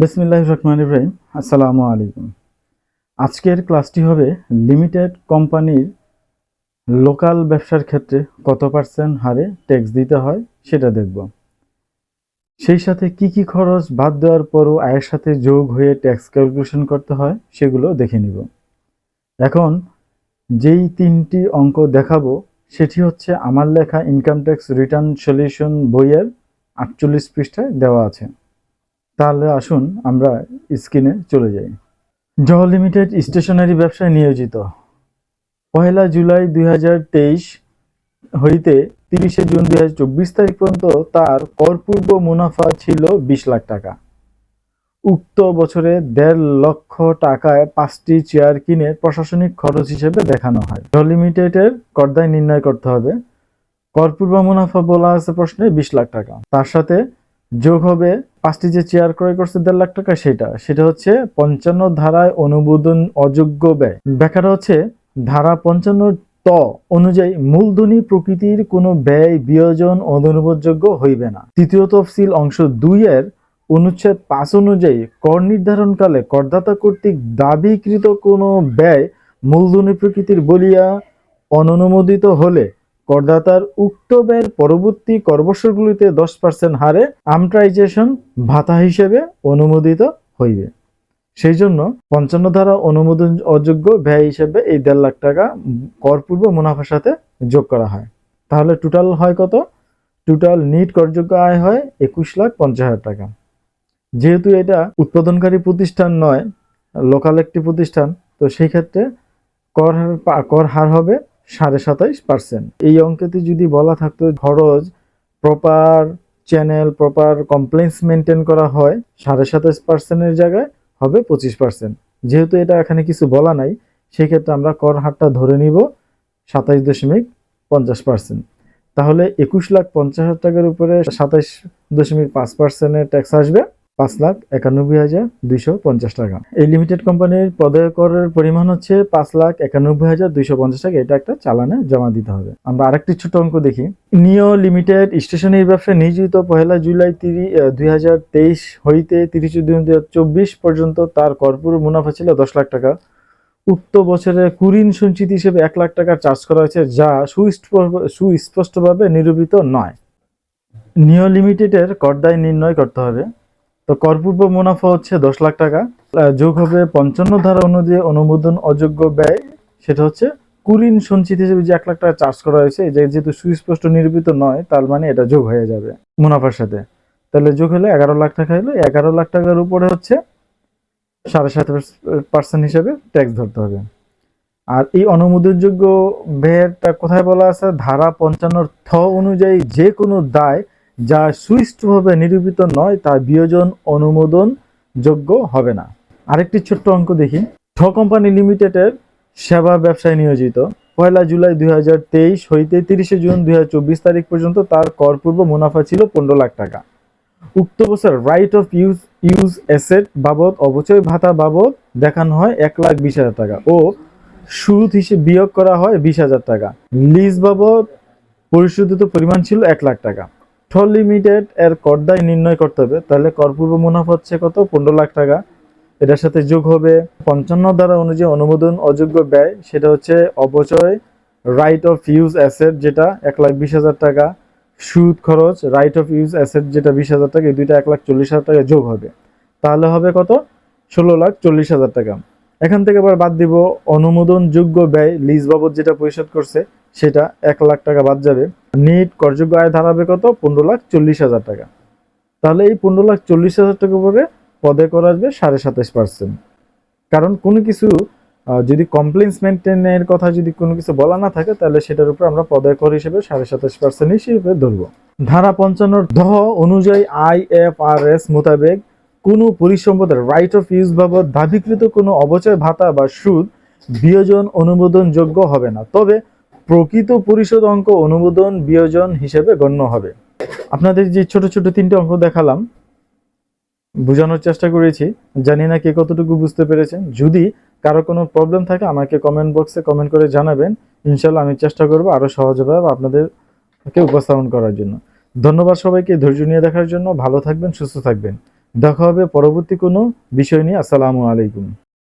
বিসমিল্লাহ রহমান ইব্রাহিম আসসালামু আলাইকুম। আজকের ক্লাসটি হবে লিমিটেড কোম্পানির লোকাল ব্যবসার ক্ষেত্রে কত পার্সেন্ট হারে ট্যাক্স দিতে হয় সেটা দেখব। সেই সাথে কি কি খরচ বাদ দেওয়ার পরও আয়ের সাথে যোগ হয়ে ট্যাক্স ক্যালকুলেশন করতে হয় সেগুলো দেখে নিব। এখন যেই তিনটি অঙ্ক দেখাবো, সেটি হচ্ছে আমার লেখা ইনকাম ট্যাক্স রিটার্ন সলিউশন বইয়ের আটচল্লিশ পৃষ্ঠায় দেওয়া আছে। তাহলে আসুন আমরা স্ক্রিনে চলে যাই। জহ লিমিটেড স্টেশনারি ব্যবসায় নিয়োজিত। পহেলা জুলাই দুই হাজার তেইশ হইতে তিরিশে জুন দুই হাজার চব্বিশ তারিখ পর্যন্ত তার করপূর্ব মুনাফা ছিল বিশ লাখ টাকা। উক্ত বছরে দেড় লক্ষ টাকায় পাঁচটি চেয়ার কিনে প্রশাসনিক খরচ হিসেবে দেখানো হয়। জহ লিমিটেডের করদায় নির্ণয় করতে হবে। করপূর্ব মুনাফা বলা আছে প্রশ্নে বিশ লাখ টাকা। তার সাথে যোগ হবে পাঁচটি যে চেয়ার ক্রয় করছে দেড় লাখ টাকা, সেটা। সেটা হচ্ছে পঞ্চান্ন ধারায় অনুমোদন অযোগ্য ব্যয়। ব্যাখ্যাটা হচ্ছে ধারা পঞ্চান্ন ত অনুযায়ী মূলধনী প্রকৃতির কোনো ব্যয়, বিয়োজন অনুমোদযোগ্য হইবে না। তৃতীয় তফসিল অংশ দুই এর অনুচ্ছেদ পাঁচ অনুযায়ী কর নির্ধারণকালে করদাতা কর্তৃক দাবিকৃত কোনো ব্যয় মূলধনী প্রকৃতির বলিয়া অননুমোদিত হলে করদাতার উক্ত ব্যয়ের পরবর্তী করবছরগুলিতে দশ পার্সেন্ট হারে আমট্রাইজেশন ভাতা হিসেবে অনুমোদিত হইবে। সেই জন্য পঞ্চান্ন ধারা অনুমোদন অযোগ্য ব্যয় হিসেবে এই দেড় লাখ টাকা করপূর্ব মুনাফার সাথে যোগ করা হয়। তাহলে টোটাল হয় কত? টোটাল নিট করযোগ্য আয় হয় একুশ লাখ পঞ্চাশ হাজার টাকা। যেহেতু এটা উৎপাদনকারী প্রতিষ্ঠান নয় লোকাল একটি প্রতিষ্ঠান, তো সেই ক্ষেত্রে কর কর হার হবে সাড়ে সাতাইশ পার্সেন্ট এই অঙ্কেতে যদি বলা থাকতো খরচ proper channel proper compliance maintain করা হয়, সাড়ে সাতাইশ পার্সেন্টের জায়গায় হবে পঁচিশ পার্সেন্ট যেহেতু এটা এখানে কিছু বলা নাই সেই ক্ষেত্রে আমরা কর হারটা ধরে নিব সাতাইশ দশমিক পঞ্চাশ পার্সেন্ট তাহলে একুশ লাখ পঞ্চাশ হাজার টাকার উপরে সাতাইশ দশমিক পাঁচ পার্সেন্টের ট্যাক্স আসবে। পাঁচ লাখ একানব্বই হাজার দুইশো পঞ্চাশ টাকা। এই লিমিটেড কোম্পানির পদয় করের পরিমাণ হচ্ছে পাঁচ লাখ একানব্বই হাজার দুইশো পঞ্চাশ টাকা। এটা একটা চালানে জমা দিতে হবে। আমরা আরেকটি ছোট অঙ্ক দেখি। নিও লিমিটেড স্টেশনের ব্যবসায় নিয়োজিত পহেলা জুলাই তিরি দুই হাজার তেইশ হইতে তিরিশে দুই হাজার চব্বিশ পর্যন্ত তার কর্পূর মুনাফা ছিল দশ লাখ টাকা। উক্ত বছরে কুরিন সঞ্চিত হিসেবে এক লাখ টাকা চার্জ করা হয়েছে, যা সুস্পষ্ট- সুস্পষ্টভাবে নিরূপিত নয়। নিও লিমিটেডের করদায় নির্ণয় করতে হবে। তো করপূর্ব মুনাফা হচ্ছে দশ লাখ টাকা। যোগ হবে পঞ্চান্ন ধারা অনুযায়ী অনুমোদন অযোগ্য ব্যয়, সেটা হচ্ছে কুরিন সঞ্চিত হিসেবে যে এক লাখ টাকা চার্জ করা হয়েছে যে যেহেতু সুস্পষ্ট নিরূপিত নয়, তার মানে এটা যোগ হয়ে যাবে মুনাফার সাথে। তাহলে যোগ হলে এগারো লাখ টাকা হলো এগারো লাখ টাকার উপরে হচ্ছে সাড়ে সাত পার্সেন্ট হিসেবে ট্যাক্স ধরতে হবে। আর এই অনুমোদনযোগ্য ব্যয়টা কোথায় বলা আছে? ধারা পঞ্চান্নর থ অনুযায়ী যে কোনো দায় যা সুষ্ঠুভাবে নিরূপিত নয়, তা বিয়োজন, অনুমোদন যোগ্য হবে না। আরেকটি ছোট্ট অঙ্ক দেখি। ঠ কোম্পানি লিমিটেডের সেবা ব্যবসায় নিয়োজিত। পয়লা জুলাই দুই হইতে তিরিশে জুন দুই হাজার চব্বিশ তারিখ পর্যন্ত তার করপূর্ব মুনাফা ছিল পনেরো লাখ টাকা। উক্ত বছর write off use use asset বাবদ, অবচয় ভাতা বাবদ দেখানো হয় এক লাখ বিশ হাজার টাকা ও সুদ হিসেবে বিয়োগ করা হয় বিশ হাজার টাকা। লিজ বাবদ পরিশোধিত পরিমাণ ছিল এক লাখ টাকা। ঠল লিমিটেড এর করদায় নির্ণয় করতে হবে। তাহলে করপূর্ব মুনাফা হচ্ছে কত? পনেরো লাখ টাকা। এটার সাথে যোগ হবে পঞ্চান্ন দ্বারা অনুযায়ী অনুমোদন অযোগ্য ব্যয়। সেটা হচ্ছে অবচয় রাইট অফ ইউজ অ্যাসেট যেটা এক লাখ বিশ হাজার টাকা। সুদ খরচ রাইট অফ ইউজ অ্যাসেট যেটা বিশ হাজার টাকা, এই দুইটা এক লাখ চল্লিশ হাজার টাকা যোগ হবে। তাহলে হবে কত? ষোলো লাখ চল্লিশ হাজার টাকা। এখান থেকে আবার বাদ দিব অনুমোদন যোগ্য ব্যয় লিজ বাবদ যেটা পরিশোধ করছে সেটা এক লাখ টাকা বাদ যাবে। নিট করযোগ্য আয় দাঁড়াবে কত? পনেরো লাখ চল্লিশ হাজার টাকা। তাহলে এই পনেরো লাখ চল্লিশ হাজার টাকা উপরে পদে করা আসবে সাড়ে সাতাশ পার্সেন্ট কারণ কোনো কিছু যদি কমপ্লেন্স মেনটেনের কথা যদি কোনো কিছু বলা না থাকে, তাহলে সেটার উপর আমরা পদে কর হিসেবে সাড়ে সাতাশ পার্সেন্ট হিসেবে ধরবো। ধারা পঞ্চান্নর দহ অনুযায়ী আই এফ আর এস মোতাবেক কোনো পরিসম্পদের রাইট অফ ইউজ বাবদ দাবিকৃত কোনো অবচয় ভাতা বা সুদ বিয়োজন অনুমোদনযোগ্য হবে না। তবে প্রকৃত পরিশোধ অঙ্ক অনুমোদন বিয়োজন হিসেবে গণ্য হবে। আপনাদের যে ছোট ছোট তিনটে অঙ্ক দেখালাম, বোঝানোর চেষ্টা করেছি। জানি না কে কতটুকু বুঝতে পেরেছেন। যদি কারও কোনো প্রবলেম থাকে, আমাকে কমেন্ট বক্সে কমেন্ট করে জানাবেন। ইনশাল্লাহ আমি চেষ্টা করব আরও সহজভাবে আপনাদেরকে উপস্থাপন করার জন্য। ধন্যবাদ সবাইকে ধৈর্য নিয়ে দেখার জন্য। ভালো থাকবেন, সুস্থ থাকবেন। দেখা হবে পরবর্তী কোনো বিষয় নিয়ে। আসসালামু আলাইকুম।